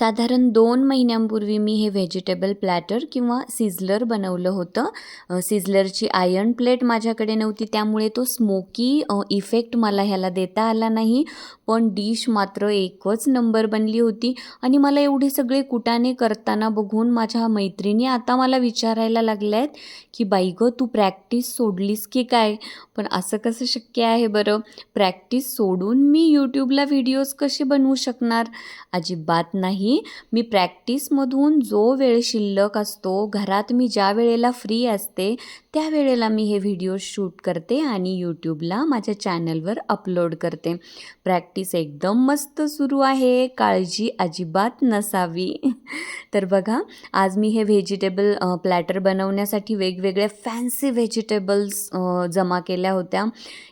साधारण दोन महिन्यांपूर्वी मी हे व्हेजिटेबल प्लॅटर किंवा सिझलर बनवलं होतं. सिझलरची आयर्न प्लेट माझ्याकडे नव्हती त्यामुळे तो स्मोकी इफेक्ट मला ह्याला देता आला नाही. पण डिश मात्र एकच नंबर बनली होती आणि मला एवढे सगळे कुटाने करताना बघून माझ्या मैत्रिणी आता मला विचारायला लागल्या आहेत की बाई गं तू प्रॅक्टिस सोडलीस की काय? पण असं कसं शक्य आहे बरं? प्रॅक्टिस सोडून मी यूट्यूबला व्हिडिओज कसे बनवू शकणार? अजिबात नाही. मी प्रॅक्टिसमधून जो वेळ शिल्लक असतो घरात मी ज्या वेळेला फ्री असते त्यावेळेला मी हे व्हिडिओ शूट करते आणि यूट्यूबला माझ्या चॅनलवर अपलोड करते. प्रॅक्टिस एकदम मस्त सुरू आहे. काळजी अजिबात नसावी. तर बघा आज मी हे व्हेजिटेबल प्लॅटर बनवण्यासाठी वेगवेगळ्या फॅन्सी व्हेजिटेबल्स जमा केल्या होत्या.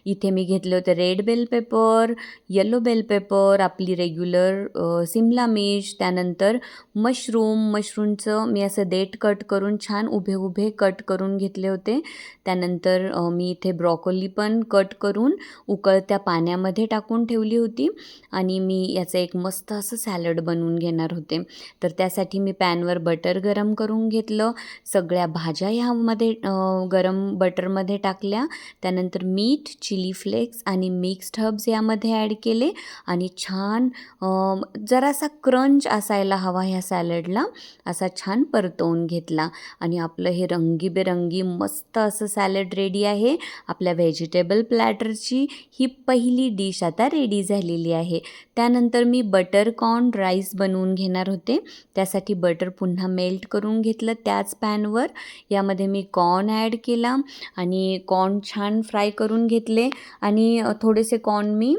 इथे मी घेतले होते red bell pepper yellow bell pepper आपली रेग्युलर सिमला मिर्च त्यानंतर मशरूम. मशरूमचं मी असं देठ कट करून छान उभे उभे कट करून घेतले होते. त्यानंतर मी इथे ब्रॉकोली पण कट करून उकळत्या पाण्यामध्ये टाकून ठेवली होती आणि मी याचं एक मस्त असं सॅलड बनवून घेणार होते. तर त्यासाठी मी पॅनवर बटर गरम करून घेतलं. सगळ्या भाज्या ह्यामध्ये गरम बटरमध्ये टाकल्या. त्यानंतर मीठ चिली फ्लेक्स आणि मिक्स्ड हब्स यामध्ये ॲड केले आणि छान जरासा क्रंच असायला हवा ह्या सॅलडला. असा छान परतवून घेतला आणि आपलं हे रंगीबेरंगी मस्त मस्त असं सॅलड रेडी आहे. आपल्या व्हेजिटेबल प्लॅटरची ही पहिली डिश आता रेडी झालेली आहे. त्यानंतर मी बटर कॉर्न राईस बनवून घेणार होते. त्यासाठी बटर पुन्हा मेल्ट करून घेतलं त्याच पॅनवर. यामध्ये मी कॉर्न ॲड केला आणि कॉर्न छान फ्राय करून घेतले. आणि थोडेसे कॉर्न मी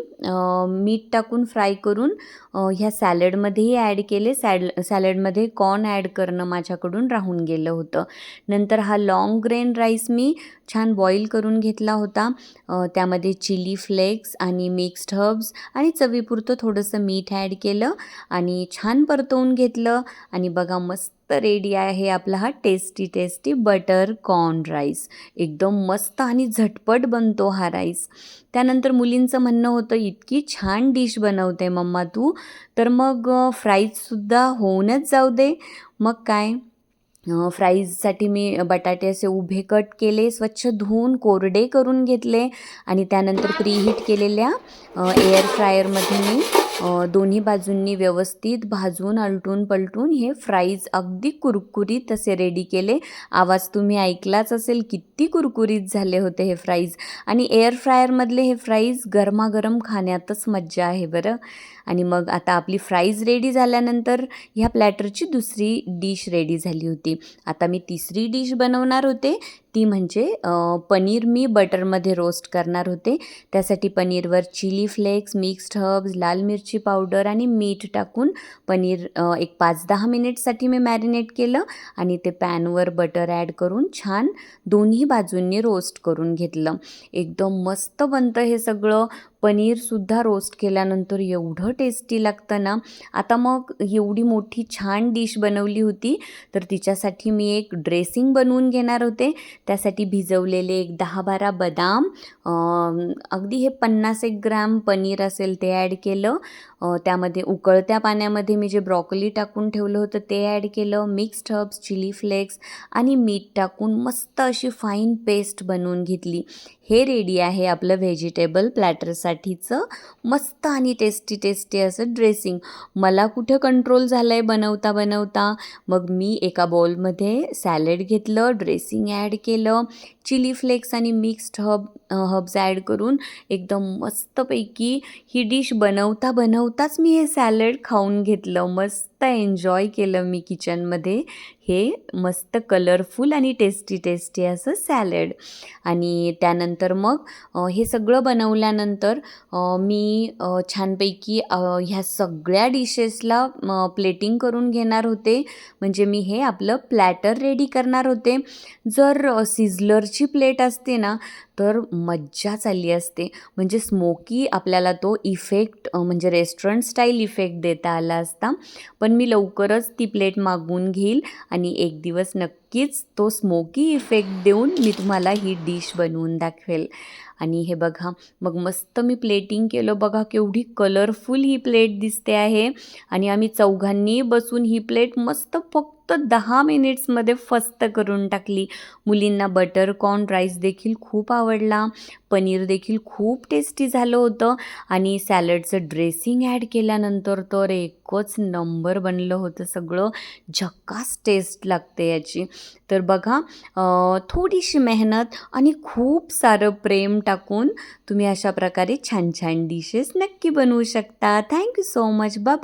मीठ टाकून फ्राय करून ह्या सॅलडमध्येही ॲड केले. सॅड सॅलडमध्ये कॉर्न ॲड करणं माझ्याकडून राहून गेलं होतं. नंतर हा लाँग ग्रेन राईस राईस मी छान बॉईल करून घेतला होता. त्यामध्ये चिली फ्लेक्स आणि मिक्स्ड हर्ब्स आणि चवीपुरतं थोडंसं मीठ ॲड केलं आणि छान परतवून घेतलं. आणि बघा मस्त रेडी आहे आपला हा tasty tasty butter corn rice एकदम मस्त आणि झटपट बनतो हा राईस त्यानंतर मुलींचं म्हणणं होतं इतकी छान डिश बनवते मम्मा तू. तर मग फ्राईजसुद्धा होऊनच जाऊ दे. मग काय? फ्राईजसाठी मी बटाटे असे उभे कट केले स्वच्छ धुवून कोरडे करून घेतले आणि त्यानंतर प्रीहीट केलेल्या एअर फ्रायरमध्ये मी दोन्ही बाजूंनी व्यवस्थित भाजून आलटून पलटून हे फ्राईज अगदी कुरकुरीत असे रेडी केले. आवाज तुम्ही ऐकलाच असेल किती कुरकुरीत झाले होते हे फ्राईज आणि एअर फ्रायरमधले हे फ्राईज गरमागरम खाण्यातच मज्जा आहे बरं. आणि मग आता आपली फ्राईज रेडी झाल्यानंतर ह्या प्लॅटरची दुसरी डिश रेडी झाली होती. आता मी तिसरी डिश बनवणार होते. ती म्हणजे पनीर मी बटरमध्ये रोस्ट करणार होते. त्यासाठी पनीरवर चिली फ्लेक्स मिक्स्ड हर्ब्स लाल मिरची पावडर आणि मीठ टाकून पनीर एक पाच दहा मिनिटसाठी मी मॅरिनेट केलं आणि ते पॅनवर बटर ॲड करून छान दोन्ही बाजूंनी रोस्ट करून घेतलं. एकदम मस्त बनतं हे सगळं. पनीरसुद्धा रोस्ट केल्यानंतर एवढं टेस्टी लागतं ना. आता मग एवढी मोठी छान डिश बनवली होती तर तिच्यासाठी मी एक ड्रेसिंग बनवून घेणार होते. त्यासाठी भिजवलेले एक दहा बारा बदाम अगदी हे पन्नास एक ग्रॅम पनीर असेल ते ॲड केलं. त्यामध्ये उकळत्या पाण्यामध्ये मी जे ब्रॉकली टाकून ठेवलं होतं ते ॲड केलं. मिक्स्ड हर्ब्स चिली फ्लेक्स आणि मीठ टाकून मस्त अशी फाईन पेस्ट बनवून घेतली. हे रेडी आहे आपलं व्हेजिटेबल प्लॅटरसाठी प्लॅटरसाठीचं मस्त आणि टेस्टी टेस्टी असं ड्रेसिंग मला कुठं कंट्रोल झालं आहे बनवता बनवता? मग मी एका बॉलमध्ये सॅलड घेतलं ड्रेसिंग ॲड केलं चिली फ्लेक्स आणि मिक्स्ड हब हब्स ॲड करून एकदम मस्तपैकी ही डिश बनवता बनवताच मी हे सॅलड खाऊन घेतलं. मस्त एन्जॉय केलं मी किचनमध्ये. हे मस्त कलरफुल आणि टेस्टी टेस्टी असं सॅलड. आणि त्यानंतर मग हे सगळं बनवल्यानंतर मी छानपैकी ह्या सगळ्या डिशेसला प्लेटिंग करून घेणार होते. म्हणजे मी हे आपलं प्लॅटर रेडी करणार होते. जर सिझलरची प्लेट असते ना तर मज्जाच आली असते. म्हणजे स्मोकी आपल्याला तो इफेक्ट म्हणजे रेस्टॉरंट स्टाईल इफेक्ट देता आला असता. पण मी लवकरच ती प्लेट मागवून घेईल आणि एक दिवस नक्कीच तो स्मोकी इफेक्ट देऊन मी तुम्हाला ही डिश बनवून दाखवेल. आणि हे बघा मग मस्त मी प्लेटिंग केलं. बघा केवढी कलरफुल ही प्लेट दिसते आहे. आणि आम्ही चौघांनी बसून ही प्लेट मस्त फक्त दहा मिनिट्समध्ये फस्त करून टाकली. मुलींना बटर कॉर्न राईस देखील खूप आवडला. पनीर देखील खूप टेस्टी झालं होतं आणि सॅलडचं ड्रेसिंग ॲड केल्यानंतर तर एकच नंबर बनलं होतं सगळं. झक्कास टेस्ट लागते याची. तर बघा थोडीशी मेहनत आणि खूप सारं प्रेम टाकून तुम्ही अशा प्रकारे छान छान डिशेस नक्की बनवू शकता. Thank you so much bye